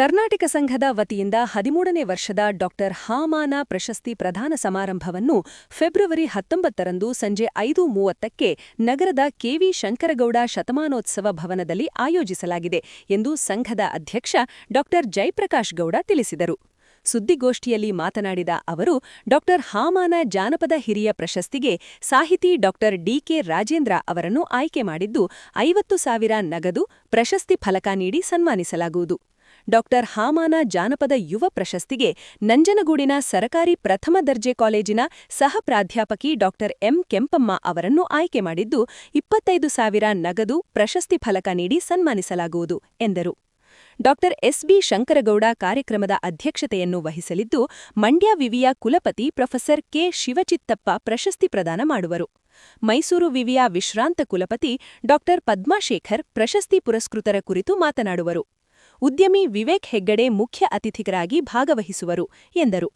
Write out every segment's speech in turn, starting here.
ಕರ್ನಾಟಕ ಸಂಘದ ವತಿಯಿಂದ ಹದಿಮೂರನೇ ವರ್ಷದ ಡಾಕ್ಟರ್ ಹಾಮಾನ ಪ್ರಶಸ್ತಿ ಪ್ರದಾನ ಸಮಾರಂಭವನ್ನು ಫೆಬ್ರವರಿ ಹತ್ತೊಂಬತ್ತರಂದು ಸಂಜೆ ಐದು ಮೂವತ್ತಕ್ಕೆ ನಗರದ ಕೆವಿ ಶಂಕರಗೌಡ ಶತಮಾನೋತ್ಸವ ಭವನದಲ್ಲಿ ಆಯೋಜಿಸಲಾಗಿದೆ ಎಂದು ಸಂಘದ ಅಧ್ಯಕ್ಷ ಡಾಕ್ಟರ್ ಜಯಪ್ರಕಾಶ್ ಗೌಡ ತಿಳಿಸಿದರು. ಸುದ್ದಿಗೋಷ್ಠಿಯಲ್ಲಿ ಮಾತನಾಡಿದ ಅವರು ಡಾಕ್ಟರ್ ಹಾಮಾನ ಜಾನಪದ ಹಿರಿಯ ಪ್ರಶಸ್ತಿಗೆ ಸಾಹಿತಿ ಡಾಕ್ಟರ್ ಡಿಕೆ ರಾಜೇಂದ್ರ ಅವರನ್ನು ಆಯ್ಕೆ ಮಾಡಿದ್ದು ಐವತ್ತು ಸಾವಿರ ನಗದು ಪ್ರಶಸ್ತಿ ಫಲಕ ನೀಡಿ ಸನ್ಮಾನಿಸಲಾಗುವುದು. ಡಾಕ್ಟರ್ ಹಾಮಾನ ಜಾನಪದ ಯುವ ಪ್ರಶಸ್ತಿಗೆ ನಂಜನಗೂಡಿನ ಸರಕಾರಿ ಪ್ರಥಮ ದರ್ಜೆ ಕಾಲೇಜಿನ ಸಹ ಪ್ರಾಧ್ಯಾಪಕಿ ಡಾಕ್ಟರ್ ಎಂ ಕೆಂಪಮ್ಮ ಅವರನ್ನು ಆಯ್ಕೆ ಮಾಡಿದ್ದು ಇಪ್ಪತ್ತೈದು ಸಾವಿರ ನಗದು ಪ್ರಶಸ್ತಿ ಫಲಕ ನೀಡಿ ಸನ್ಮಾನಿಸಲಾಗುವುದು, ಎಂದರು. ಡಾಕ್ಟರ್ ಎಸ್ಬಿ ಶಂಕರಗೌಡ ಕಾರ್ಯಕ್ರಮದ ಅಧ್ಯಕ್ಷತೆಯನ್ನು ವಹಿಸಲಿದ್ದು ಮಂಡ್ಯ ವಿವಿಯ ಕುಲಪತಿ ಪ್ರೊಫೆಸರ್ ಕೆ ಶಿವಚಿತ್ತಪ್ಪ ಪ್ರಶಸ್ತಿ ಪ್ರದಾನ ಮಾಡುವರು. ಮೈಸೂರು ವಿವಿಯ ವಿಶ್ರಾಂತ ಕುಲಪತಿ ಡಾಕ್ಟರ್ ಪದ್ಮಾಶೇಖರ್ ಪ್ರಶಸ್ತಿ ಪುರಸ್ಕೃತರ ಕುರಿತು ಮಾತನಾಡುವರು. ಉದ್ಯಮಿ ವಿವೇಕ್ ಹೆಗ್ಗಡೆ ಮುಖ್ಯ ಅತಿಥಿಗರಾಗಿ ಭಾಗವಹಿಸುವರು ಎಂದರು.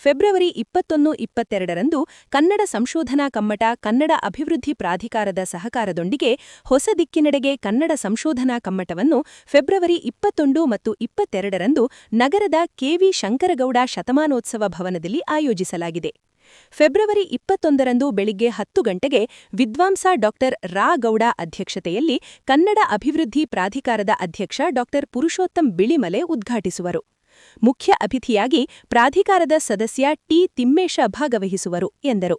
ಫೆಬ್ರವರಿ ಇಪ್ಪತ್ತೊಂದು ಇಪ್ಪತ್ತೆರಡರಂದು ಕನ್ನಡ ಸಂಶೋಧನಾ ಕಮ್ಮಟ ಕನ್ನಡ ಅಭಿವೃದ್ಧಿ ಪ್ರಾಧಿಕಾರದ ಸಹಕಾರದೊಂದಿಗೆ ಹೊಸ ದಿಕ್ಕಿನೆಡೆಗೆ ಕನ್ನಡ ಸಂಶೋಧನಾ ಕಮ್ಮಟವನ್ನು ಫೆಬ್ರವರಿ ಇಪ್ಪತ್ತೊಂದು ಮತ್ತು ಇಪ್ಪತ್ತೆರಡರಂದು ನಗರದ ಕೆವಿ ಶಂಕರಗೌಡ ಶತಮಾನೋತ್ಸವ ಭವನದಲ್ಲಿ ಆಯೋಜಿಸಲಾಗಿದೆ. ಫೆಬ್ರವರಿ ಇಪ್ಪತ್ತೊಂದರಂದು ಬೆಳಿಗ್ಗೆ ಹತ್ತು ಗಂಟೆಗೆ ವಿದ್ವಾಂಸ ಡಾಕ್ಟರ್ ರಾ ಗೌಡ ಅಧ್ಯಕ್ಷತೆಯಲ್ಲಿ ಕನ್ನಡ ಅಭಿವೃದ್ಧಿ ಪ್ರಾಧಿಕಾರದ ಅಧ್ಯಕ್ಷ ಡಾಕ್ಟರ್ ಪುರುಷೋತ್ತಮ್ ಬಿಳಿಮಲೆ ಉದ್ಘಾಟಿಸುವರು. ಮುಖ್ಯ ಅತಿಥಿಯಾಗಿ ಪ್ರಾಧಿಕಾರದ ಸದಸ್ಯ ಟಿ. ತಿಮ್ಮೇಶ ಭಾಗವಹಿಸುವರು ಎಂದರು.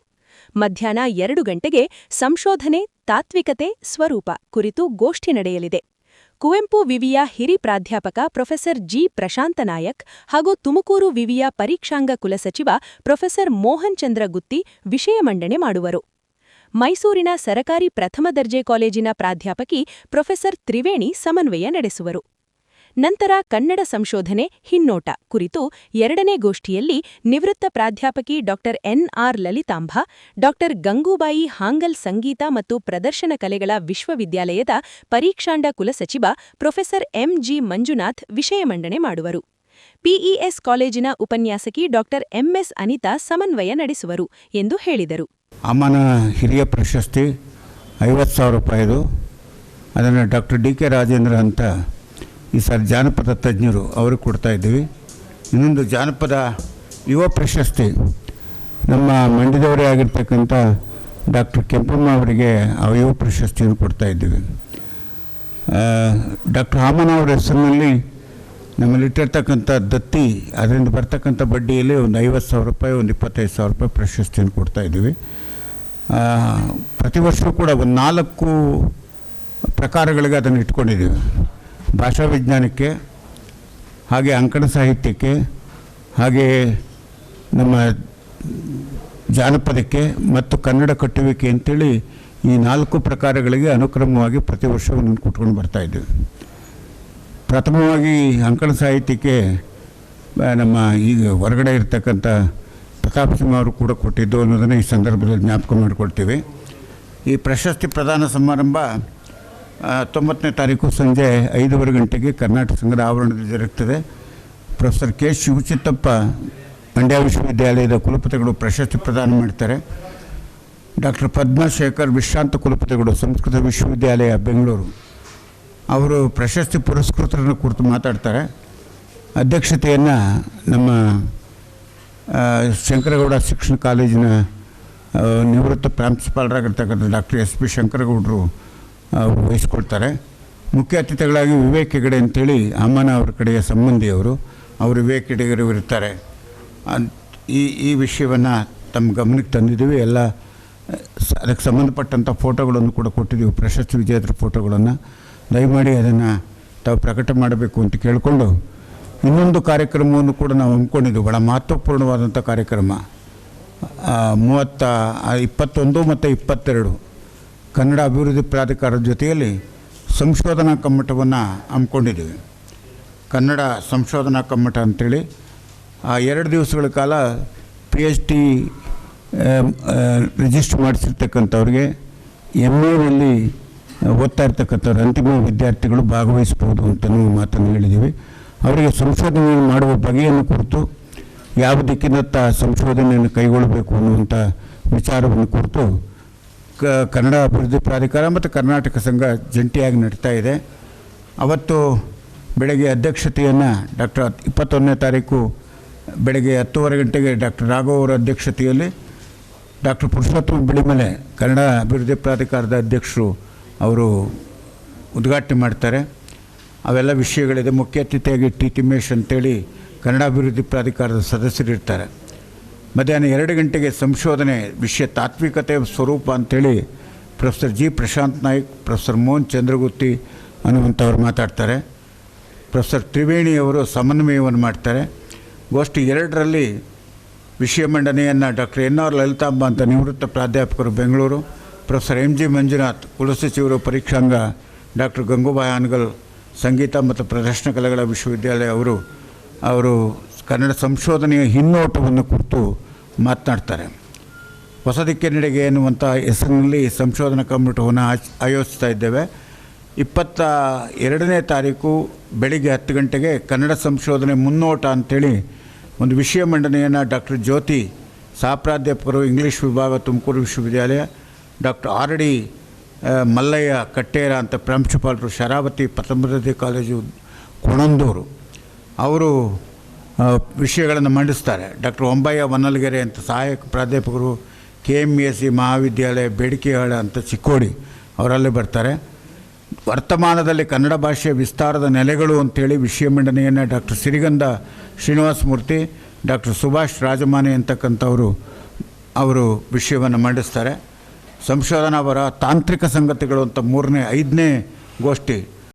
ಮಧ್ಯಾಹ್ನ ಎರಡು ಗಂಟೆಗೆ ಸಂಶೋಧನೆ ತಾತ್ವಿಕತೆ ಸ್ವರೂಪ ಕುರಿತು ಗೋಷ್ಠಿ ನಡೆಯಲಿದೆ. ಕುವೆಂಪು ವಿವಿಯ ಹಿರಿ ಪ್ರಾಧ್ಯಾಪಕ ಪ್ರೊಫೆಸರ್ ಜಿ. ಪ್ರಶಾಂತ ನಾಯಕ್ ಹಾಗೂ ತುಮಕೂರು ವಿವಿಯ ಪರೀಕ್ಷಾಂಗ ಕುಲಸಚಿವ ಪ್ರೊಫೆಸರ್ ಮೋಹನ್ ಚಂದ್ರ ಗುತ್ತಿ ವಿಷಯ ಮಂಡನೆ ಮಾಡುವರು. ಮೈಸೂರಿನ ಸರಕಾರಿ ಪ್ರಥಮ ದರ್ಜೆ ಕಾಲೇಜಿನ ಪ್ರಾಧ್ಯಾಪಕಿ ಪ್ರೊಫೆಸರ್ ತ್ರಿವೇಣಿ ಸಮನ್ವಯ ನಡೆಸುವರು. ನಂತರ ಕನ್ನಡ ಸಂಶೋಧನೆ ಹಿನ್ನೋಟ ಕುರಿತು ಎರಡನೇ ಗೋಷ್ಠಿಯಲ್ಲಿ ನಿವೃತ್ತ ಪ್ರಾಧ್ಯಾಪಕಿ doctor NR Lalithamba, doctor Gangubai Hangal ಸಂಗೀತ ಮತ್ತು ಪ್ರದರ್ಶನ ಕಲೆಗಳ ವಿಶ್ವವಿದ್ಯಾಲಯದ ಪರೀಕ್ಷಾಂಡ ಕುಲಸಚಿವ ಪ್ರೊಫೆಸರ್ ಎಂಜಿ ಮಂಜುನಾಥ್ ವಿಷಯ ಮಂಡನೆ ಮಾಡುವರು. ಪಿಇಎಸ್ ಕಾಲೇಜಿನ ಉಪನ್ಯಾಸಕಿ ಡಾಕ್ಟರ್ ಎಂಎಸ್ ಅನಿತಾ ಸಮನ್ವಯ ನಡೆಸುವರು ಎಂದು ಹೇಳಿದರು. ಅಮ್ಮನ ಹಿರಿಯ ಪ್ರಶಸ್ತಿ ಐವತ್ತು ಸಾವಿರ ರೂಪಾಯಿದು. ಅದನ್ನು ಡಾಕ್ಟರ್ ಡಿ ಕೆ ರಾಜೇಂದ್ರ ಅಂತ ಈ ಸಾರಿ ಜಾನಪದ ತಜ್ಞರು ಅವ್ರಿಗೆ ಕೊಡ್ತಾ ಇದ್ದೀವಿ. ಇನ್ನೊಂದು ಜಾನಪದ ಯುವ ಪ್ರಶಸ್ತಿ ನಮ್ಮ ಮಂಡ್ಯದವರೇ ಆಗಿರ್ತಕ್ಕಂಥ ಡಾಕ್ಟರ್ ಕೆಂಪಮ್ಮ ಅವರಿಗೆ ಆ ಯುವ ಪ್ರಶಸ್ತಿಯನ್ನು ಕೊಡ್ತಾ ಇದ್ದೀವಿ. ಡಾಕ್ಟರ್ ಅವರ ಹೆಸರಿನಲ್ಲಿ ನಮ್ಮಲ್ಲಿಟ್ಟಿರ್ತಕ್ಕಂಥ ದತ್ತಿ, ಅದರಿಂದ ಬರ್ತಕ್ಕಂಥ ಬಡ್ಡಿಯಲ್ಲಿ ಒಂದು ಐವತ್ತು ಸಾವಿರ ರೂಪಾಯಿ, ಒಂದು ಇಪ್ಪತ್ತೈದು ಸಾವಿರ ರೂಪಾಯಿ ಪ್ರಶಸ್ತಿಯನ್ನು ಕೊಡ್ತಾ ಇದ್ದೀವಿ. ಪ್ರತಿ ವರ್ಷವೂ ಕೂಡ ಒಂದು ನಾಲ್ಕು ಪ್ರಕಾರಗಳಿಗೆ ಅದನ್ನು ಇಟ್ಕೊಂಡಿದ್ದೀವಿ. ಭಾಷಾ ವಿಜ್ಞಾನಕ್ಕೆ ಹಾಗೆ ಅಂಕಣ ಸಾಹಿತ್ಯಕ್ಕೆ, ಹಾಗೆ ನಮ್ಮ ಜಾನಪದಕ್ಕೆ ಮತ್ತು ಕನ್ನಡ ಕಟ್ಟುವಿಕೆ ಅಂತೇಳಿ ಈ ನಾಲ್ಕು ಪ್ರಕಾರಗಳಿಗೆ ಅನುಕ್ರಮವಾಗಿ ಪ್ರತಿ ವರ್ಷವನ್ನು ಕೊಟ್ಕೊಂಡು ಬರ್ತಾ ಇದ್ದೀವಿ. ಪ್ರಥಮವಾಗಿ ಅಂಕಣ ಸಾಹಿತ್ಯಕ್ಕೆ ನಮ್ಮ ಈಗ ಹೊರಗಡೆ ಇರ್ತಕ್ಕಂಥ ಪ್ರತಾಪ್ ಸಿಂಹ ಅವರು ಕೂಡ ಕೊಟ್ಟಿದ್ದು ಅನ್ನೋದನ್ನು ಈ ಸಂದರ್ಭದಲ್ಲಿ ಜ್ಞಾಪಕ ಮಾಡಿಕೊಳ್ತೀವಿ. ಈ ಪ್ರಶಸ್ತಿ ಪ್ರದಾನ ಸಮಾರಂಭ ತೊಂಬತ್ತನೇ ತಾರೀಕು ಸಂಜೆ ಐದೂವರೆ ಗಂಟೆಗೆ ಕರ್ನಾಟಕ ಸಂಘದ ಆವರಣದಲ್ಲಿ ಜರುಗುತ್ತದೆ ಪ್ರೊಫೆಸರ್ ಕೆ ಶಿವಚಿತ್ತಪ್ಪ ಮಂಡ್ಯ ವಿಶ್ವವಿದ್ಯಾಲಯದ ಕುಲಪತಿಗಳು ಪ್ರಶಸ್ತಿ ಪ್ರದಾನ ಮಾಡ್ತಾರೆ. ಡಾಕ್ಟರ್ ಪದ್ಮಶೇಖರ್ ವಿಶ್ರಾಂತ ಕುಲಪತಿಗಳು ಸಂಸ್ಕೃತ ವಿಶ್ವವಿದ್ಯಾಲಯ, ಬೆಂಗಳೂರು. ಅವರು ಪ್ರಶಸ್ತಿ ಪುರಸ್ಕೃತರನ್ನು ಕುರಿತು ಮಾತಾಡ್ತಾರೆ. ಅಧ್ಯಕ್ಷತೆಯನ್ನು ನಮ್ಮ ಶಂಕರಗೌಡ ಶಿಕ್ಷಣ ಕಾಲೇಜಿನ ನಿವೃತ್ತ ಪ್ರಾಂಶುಪಾಲರಾಗಿರ್ತಕ್ಕಂಥ ಡಾಕ್ಟರ್ ಎಸ್ ಪಿ ಶಂಕರಗೌಡರು ವಹಿಸ್ಕೊಳ್ತಾರೆ. ಮುಖ್ಯ ಅತಿಥಿಗಳಾಗಿ ವಿವೇಕ್ ಹೆಗಡೆ ಅಂತೇಳಿ ಅಮ್ಮನ ಅವ್ರ ಕಡೆಯ ಸಂಬಂಧಿಯವರು, ಅವರು ವಿವೇಕ್ ಹೆಗಡೆಯವರು ಇರ್ತಾರೆ. ಈ ಈ ವಿಷಯವನ್ನು ತಮ್ಮ ಗಮನಕ್ಕೆ ತಂದಿದ್ದೀವಿ. ಎಲ್ಲ, ಅದಕ್ಕೆ ಸಂಬಂಧಪಟ್ಟಂಥ ಫೋಟೋಗಳನ್ನು ಕೂಡ ಕೊಟ್ಟಿದ್ದೀವಿ. ಪ್ರಶಸ್ತಿ ವಿಜೇತರ ಫೋಟೋಗಳನ್ನು. ದಯಮಾಡಿ ಅದನ್ನು ತಾವು ಪ್ರಕಟ ಮಾಡಬೇಕು ಅಂತ ಕೇಳಿಕೊಂಡು ಇನ್ನೊಂದು ಕಾರ್ಯಕ್ರಮವನ್ನು ಕೂಡ ನಾವು ಹಮ್ಮಿಕೊಂಡಿದ್ದೀವಿ. ಭಾಳ ಮಹತ್ವಪೂರ್ಣವಾದಂಥ ಕಾರ್ಯಕ್ರಮ. ಮೂವತ್ತ ಇಪ್ಪತ್ತೊಂದು ಮತ್ತು ಇಪ್ಪತ್ತೆರಡು. ಕನ್ನಡ ಅಭಿವೃದ್ಧಿ ಪ್ರಾಧಿಕಾರದ ಜೊತೆಯಲ್ಲಿ ಸಂಶೋಧನಾ ಕಮ್ಮಟವನ್ನು ಹಮ್ಮಿಕೊಂಡಿದ್ದೀವಿ. ಕನ್ನಡ ಸಂಶೋಧನಾ ಕಮ್ಮಟ ಅಂತೇಳಿ, ಆ ಎರಡು ದಿವಸಗಳ ಕಾಲ ಪಿ ಎಚ್ ಡಿ ರಿಜಿಸ್ಟರ್ ಮಾಡಿಸಿರ್ತಕ್ಕಂಥವ್ರಿಗೆ ಎಂ ಎಲ್ಲಿ ಓದ್ತಾ ಇರ್ತಕ್ಕಂಥವ್ರು, ಅಂತಿಮ ವಿದ್ಯಾರ್ಥಿಗಳು ಭಾಗವಹಿಸ್ಬೋದು ಅಂತಲೂ ಮಾತನ್ನು ಹೇಳಿದ್ದೀವಿ. ಅವರಿಗೆ ಸಂಶೋಧನೆ ಮಾಡುವ ಬಗೆಯನ್ನು ಕುರಿತು ಯಾವ ದಿಕ್ಕಿನತ್ತ ಸಂಶೋಧನೆಯನ್ನು ಕೈಗೊಳ್ಳಬೇಕು ಅನ್ನುವಂಥ ವಿಚಾರವನ್ನು ಕುರಿತು ಕನ್ನಡ ಅಭಿವೃದ್ಧಿ ಪ್ರಾಧಿಕಾರ ಮತ್ತು ಕರ್ನಾಟಕ ಸಂಘ ಜಂಟಿಯಾಗಿ ನಡೀತಾ ಇದೆ. ಅವತ್ತು ಬೆಳಗ್ಗೆ ಅಧ್ಯಕ್ಷತೆಯನ್ನು ಡಾಕ್ಟರ್ ಇಪ್ಪತ್ತೊಂದನೇ ತಾರೀಕು ಬೆಳಗ್ಗೆ ಹತ್ತುವರೆ ಗಂಟೆಗೆ ಡಾಕ್ಟರ್ ರಾಘವ್ ಅವರ ಅಧ್ಯಕ್ಷತೆಯಲ್ಲಿ ಡಾಕ್ಟರ್ ಪುರುಷೋತ್ತಮ ಬಿಳಿಮಲೆ, ಕನ್ನಡ ಅಭಿವೃದ್ಧಿ ಪ್ರಾಧಿಕಾರದ ಅಧ್ಯಕ್ಷರು ಅವರು ಉದ್ಘಾಟನೆ ಮಾಡ್ತಾರೆ. ಅವೆಲ್ಲ ವಿಷಯಗಳಿದೆ. ಮುಖ್ಯ ಅತಿಥಿಯಾಗಿ ಟಿ ತಿಮ್ಮೇಶ್ ಅಂತೇಳಿ ಕನ್ನಡ ಅಭಿವೃದ್ಧಿ ಪ್ರಾಧಿಕಾರದ ಸದಸ್ಯರಿರ್ತಾರೆ. ಮಧ್ಯಾಹ್ನ ಎರಡು ಗಂಟೆಗೆ ಸಂಶೋಧನೆ ವಿಷಯ ತಾತ್ವಿಕತೆ ಸ್ವರೂಪ ಅಂಥೇಳಿ professor G Prashanth Naik, professor Mohan Chandragutti ಅನ್ನುವಂಥವ್ರು ಮಾತಾಡ್ತಾರೆ. ಪ್ರೊಫೆಸರ್ ತ್ರಿವೇಣಿ ಅವರು ಸಮನ್ವಯವನ್ನು ಮಾಡ್ತಾರೆ. ಗೋಷ್ಠಿ ಎರಡರಲ್ಲಿ ವಿಷಯ ಮಂಡನೆಯನ್ನು ಡಾಕ್ಟರ್ ಎನ್ ಆರ್ ಲಲಿತಾಂಬ ಅಂತ ನಿವೃತ್ತ ಪ್ರಾಧ್ಯಾಪಕರು Bengaluru, professor M G Manjunath ಕುಲಸಚಿವರು ಪರೀಕ್ಷಾಂಗ, ಡಾಕ್ಟರ್ ಗಂಗೂಬಾಯಿ ಹಾನಗಲ್, ಸಂಗೀತ ಮತ್ತು ಪ್ರದರ್ಶನ ಕಲೆಗಳ ವಿಶ್ವವಿದ್ಯಾಲಯ ಅವರು ಅವರು ಕನ್ನಡ ಸಂಶೋಧನೆಯ ಹಿನ್ನೋಟವನ್ನು ಕುರಿತು ಮಾತನಾಡ್ತಾರೆ. ಹೊಸ ದಿಕ್ಕಿನೆಡೆಗೆ ಎನ್ನುವಂಥ ಹೆಸರಿನಲ್ಲಿ ಸಂಶೋಧನಾ ಆಚ್ ಆಯೋಜಿಸ್ತಾ ಇದ್ದೇವೆ. ಇಪ್ಪತ್ತ ಎರಡನೇ ತಾರೀಕು ಬೆಳಿಗ್ಗೆ ಹತ್ತು ಗಂಟೆಗೆ ಕನ್ನಡ ಸಂಶೋಧನೆ ಮುನ್ನೋಟ ಅಂಥೇಳಿ ಒಂದು ವಿಷಯ ಮಂಡನೆಯನ್ನು ಡಾಕ್ಟರ್ ಜ್ಯೋತಿ ಸಹಪ್ರಾಧ್ಯಾಪಕರು ಇಂಗ್ಲೀಷ್ ವಿಭಾಗ ತುಮಕೂರು ವಿಶ್ವವಿದ್ಯಾಲಯ doctor R D Mallaiah Kattera ಅಂತ ಪ್ರಾಂಶುಪಾಲರು ಶರಾವತಿ ಪತಂಬರತಿ ಕಾಲೇಜು ಕೊಣಂದೂರು. ಅವರು ವಿಷಯಗಳನ್ನು ಮಂಡಿಸ್ತಾರೆ. ಡಾಕ್ಟರ್ ಒಂಬಯ್ಯ ವನ್ನಲ್ಗೆರೆ ಅಂತ ಸಹಾಯಕ ಪ್ರಾಧ್ಯಾಪಕರು ಕೆ ಎಂ ಎ ಸಿ ಮಹಾವಿದ್ಯಾಲಯ ಬೇಡಿಕೆಹಾಳ ಅಂತ ಚಿಕ್ಕೋಡಿ ಅವರಲ್ಲೇ ಬರ್ತಾರೆ. ವರ್ತಮಾನದಲ್ಲಿ ಕನ್ನಡ ಭಾಷೆಯ ವಿಸ್ತಾರದ ನೆಲೆಗಳು ಅಂತೇಳಿ ವಿಷಯ ಮಂಡನೆಯನ್ನು ಡಾಕ್ಟರ್ ಸಿರಿಗಂಧ ಶ್ರೀನಿವಾಸ ಮೂರ್ತಿ, ಡಾಕ್ಟರ್ ಸುಭಾಷ್ ರಾಜಮಾನೆ ಅಂತಕ್ಕಂಥವರು ಅವರು ವಿಷಯವನ್ನು ಮಂಡಿಸ್ತಾರೆ. ಸಂಶೋಧನಾ ಬರ ತಾಂತ್ರಿಕ ಸಂಗತಿಗಳು ಅಂತ ಮೂರನೇ, ಐದನೇ ಗೋಷ್ಠಿ